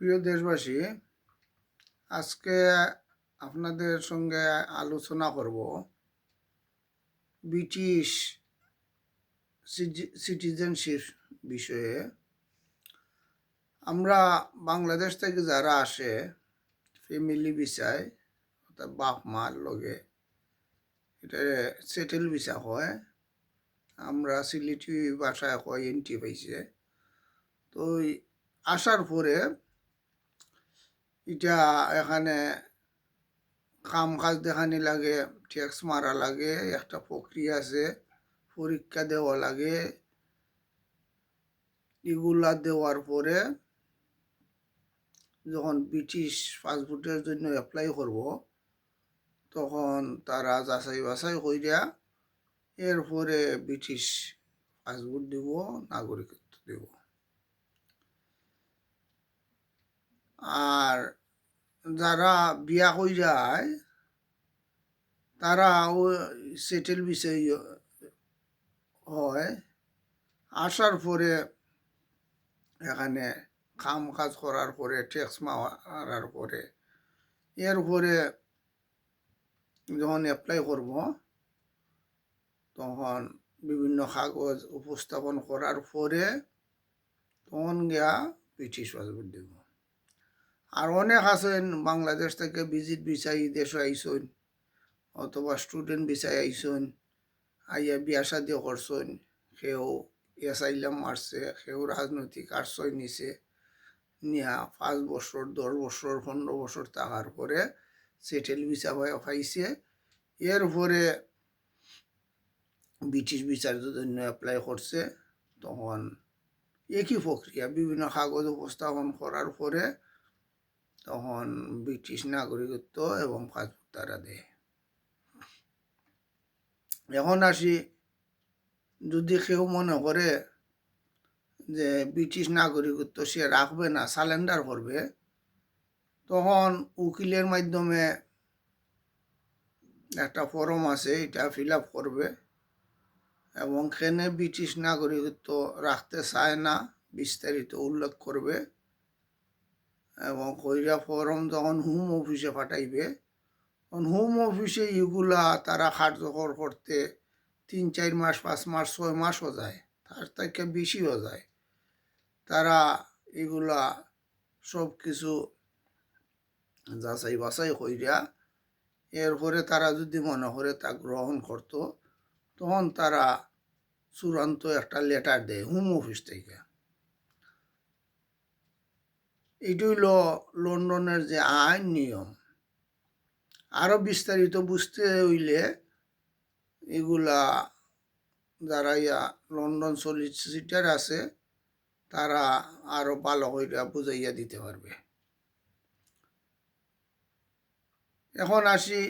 প্রিয় দেশবাসী, আজকে আপনাদের সঙ্গে আলোচনা করব ব্রিটিশ সিটিজেনশিপ বিষয়ে। আমরা বাংলাদেশ থেকে যারা আসে, ফ্যামিলি ভিসায়, অর্থাৎ বাপ, মার লগে, এটা সেটেল ভিসা হয়। আমরা সিলেটি ভাষায় হয় এন্ট্রি পাইছে। তো আসার পরে এটা এখানে কাম কাজ দেখানি লাগে, ট্যাক্স মারা লাগে, একটা প্রক্রিয়া আছে, পরীক্ষা দেওয়া লাগে। এগুলা দেওয়ার পরে যখন ব্রিটিশ পাসপোর্টের জন্য অ্যাপ্লাই করব, তখন তারা যাচাই বাছাই কইরা এরপরে ব্রিটিশ পাসপোর্ট দিব, নাগরিকত্ব দিব। আর যারা বিয়া হয়ে যায় তারা ও সেটেল বিষয় হয়। আসার পরে এখানে কাম কাজ করার পরে ট্যাক্স মারার পরে এরপরে যখন অ্যাপ্লাই করব, তখন বিভিন্ন কাগজ উপস্থাপন করার পরে তখন গিয়া ব্রিটিশ পাসপোর্ট দিব। আর অনেক আছেন, বাংলাদেশ থেকে ভিজিট ভিসাই দেশে আইসন অথবা স্টুডেন্ট ভিসাই আইসন আইয়া বিয়া শাদি করছেন, সেও এসাইলাম মারছে, সেও রাজনৈতিক আশ্রয় নিছে, নিয়া পাঁচ বছর, দশ বছর, পনেরো বছর তাহার পরে সেটেল হয়ে পাইছে। এরপরে ব্রিটিশ বিচার জন্য অ্যাপ্লাই করছে, তখন একই প্রক্রিয়া, বিভিন্ন কাগজ উপস্থাপন করার পরে তখন ব্রিটিশ নাগরিকত্ব এবং পাসপোর্ট তারা দেয় এখন আসি, যদি কেউ মনে করে যে ব্রিটিশ নাগরিকত্ব সে রাখবে না, সালেন্ডার করবে, তখন উকিলের মাধ্যমে একটা ফর্ম আছে, এটা ফিল আপ করবে এবং সেনে ব্রিটিশ নাগরিকত্ব রাখতে চায় না, বিস্তারিত উল্লেখ করবে। এবং কইরা ফরম যখন হোম অফিসে পাঠাইবে, তখন হোম অফিসে এগুলা তারা কার্যকর করতে তিন, চার মাস, পাঁচ মাস, ছয় মাসও যায়, তার থেকে বেশিও যায়। তারা এগুলা সব কিছু যাচাই বাছাই কইরা, এরপরে তারা যদি মনে করে তা গ্রহণ করত, তখন তারা চূড়ান্ত একটা লেটার দেয় হোম অফিস থেকে। এটি হইল লন্ডনের যে আইন নিয়ম। আরও বিস্তারিত বুঝতে হইলে এগুলা যারা ইয়া লন্ডন সলিসিটার আছে, তারা আরও ভালো হইয়া বুঝাইয়া দিতে পারবে। এখন আসি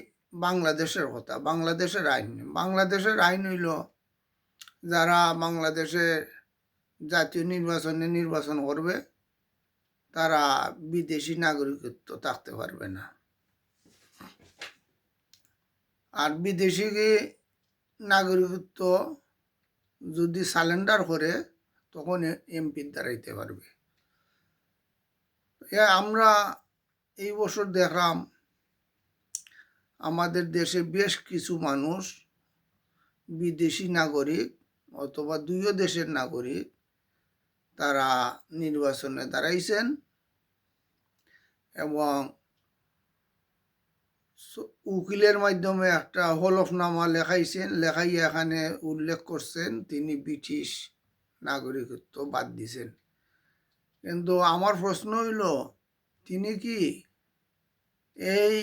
বাংলাদেশের কথা, বাংলাদেশের আইন। বাংলাদেশের আইন হইল যারা বাংলাদেশের জাতীয় নির্বাচনে নির্বাচন করবে তারা বিদেশি নাগরিকত্ব থাকতে পারবে না। আর বিদেশি নাগরিকত্ব যদি সালেন্ডার করে, তখন এমপির দাঁড়াইতে পারবে। আমরা এই বছর দেখলাম, আমাদের দেশে বেশ কিছু মানুষ বিদেশি নাগরিক অথবা দুইও দেশের নাগরিক তারা নির্বাচনে দাঁড়াইছেন এবং উকিলের মাধ্যমে একটা হলফনামা লেখাইছেন, লেখাইয়া এখানে উল্লেখ করছেন, তিনি ব্রিটিশ নাগরিকত্ব বাদ দিছেন। কিন্তু আমার প্রশ্ন হইল, তিনি কি এই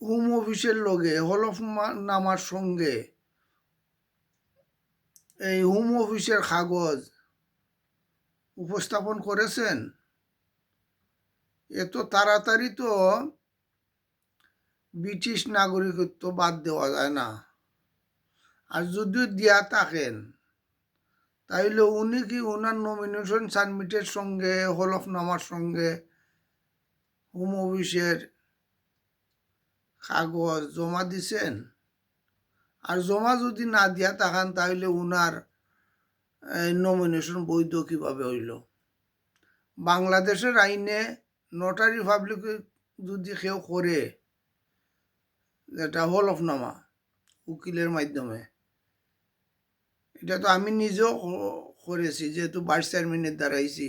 হোম অফিসের লগে হলফনামার সঙ্গে এই হোম অফিসের কাগজ উপস্থাপন করেছেন। এত তাড়াতাড়ি তো ব্রিটিশ নাগরিকত্ব বাদ দেওয়া যায় না। আর যদিও দিয়া থাকেন, তাইলে উনি কি ওনার নমিনেশন সাবমিটের সঙ্গে, হলফনামার সঙ্গে হোম অফিসের কাগজ জমা দিছেন? আর জমা যদি না দিয়া থাকেন তাহলে উনার নমিনেশন বৈধ কীভাবে হইল? বাংলাদেশের আইনে নোটারি পাবলিক যদি কেউ করে, যেটা হলফনামা উকিলের মাধ্যমে, এটা তো আমি নিজেও করেছি, যেহেতু ভাইস চেয়ারম্যানের দ্বারাইছি।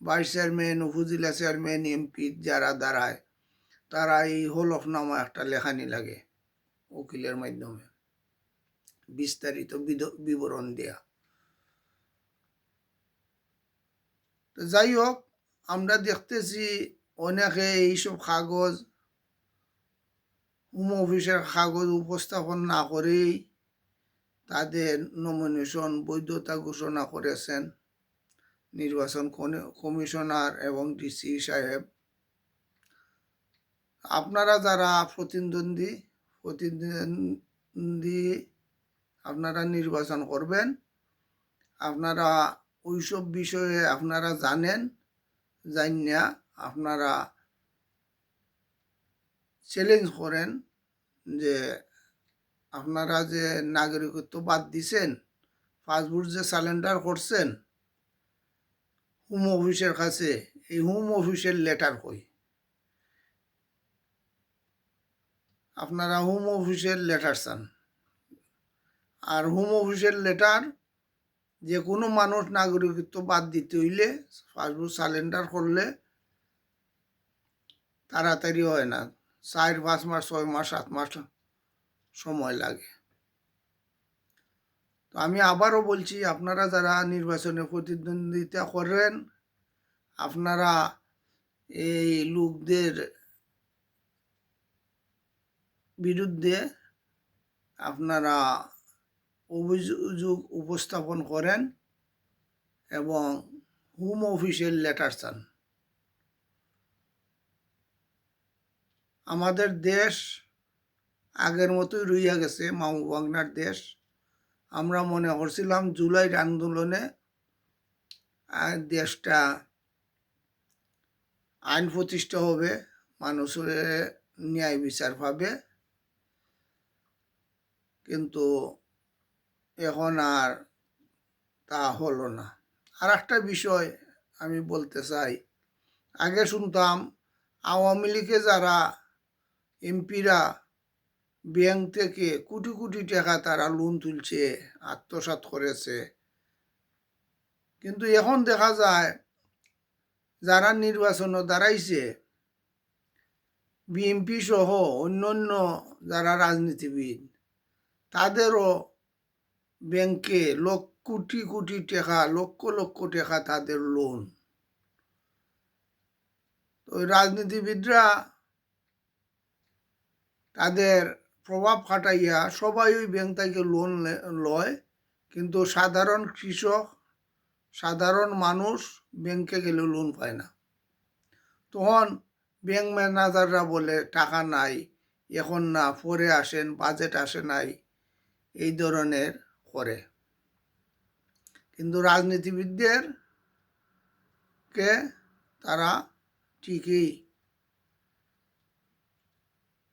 Vice chairman upazila chairman M P যারা দাঁড়ায় তারা এই হলফনামা একটা লেখানি লাগে, উকিলের মাধ্যমে। বিস্তারিত বিবরণ দেয়া। যাই হোক আমরা দেখতেছি অনেকে এইসব কাগজ হোম অফিসের কাগজ উপস্থাপন না করেই তাদের নমিনেশন বৈধতা ঘোষণা করেছেন নির্বাচন কমিশনার এবং ডিসি সাহেব। আপনারা যারা প্রতিদ্বন্দ্বী প্রতিদ্বন্দ্বী, আপনারা নির্বাচন করবেন। আপনারা ওইসব বিষয়ে আপনারা জানেন, জানিয়া আপনারা চ্যালেঞ্জ করেন যে আপনারা যে নাগরিকত্ব বাদ দিছেন পাসপোর্ট যে সালেন্ডার করছেন হোম অফিসের কাছে, এই হোম অফিসের লেটার কই? আপনারা হোম অফিসের লেটার চান। আর হোম অফিসের লেটার যে কোনো মানুষ নাগরিকত্ব বাদ দিতে হইলে পাসপোর্ট সালেন্ডার করলে তাড়াতাড়ি হয় না। চার, পাঁচ মাস, ছয় মাস, সাত মাস সময় লাগে। তো আমি আবারও বলছি, আপনারা যারা নির্বাচনে প্রতিদ্বন্দ্বিতা করেন, আপনারা এই লোকদের বিরুদ্ধে আপনারা অভিযোগ উপস্থাপন করেন এবং হোম অফিসের লেটার চান। আমাদের দেশ আগের মতোই রইয়া গেছে মামু বাংলার দেশ। আমরা মনে করছিলাম জুলাইর আন্দোলনে দেশটা আইন প্রতিষ্ঠা হবে, মানুষের ন্যায় বিচার পাবে। কিন্তু এখন আর তা হলো না। আর একটা বিষয় আমি বলতে চাই। আগে শুনতাম আওয়ামী লীগে যারা এমপিরা ব্যাংক থেকে কোটি কোটি টাকা তারা লোন তুলছে, আত্মসাৎ করেছে। কিন্তু এখন দেখা যায় যারা নির্বাচনে দাঁড়াইছে, বিএনপি সহ অন্যান্য যারা রাজনীতিবিদ, তাদেরও ব্যাংকে লক্ষ, কোটি কোটি টাকা, লক্ষ লক্ষ টাকা তাদের লোন তো রাজনীতিবিদরা তাদের প্রভাব খাটাইয়া সবাই ওই ব্যাংক থেকে লোন লয়। কিন্তু সাধারণ কৃষক, সাধারণ মানুষ ব্যাংকে গেলে লোন পায় না। তখন ব্যাংক ম্যানেজাররা বলে, টাকা নাই, এখন না, পরে আসেন বাজেট আসে নাই। এই ধরনের করে। কিন্তু রাজনীতিবিদদের কে? তারা ঠিকই।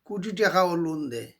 কোটি টাকাও লোন দেয়।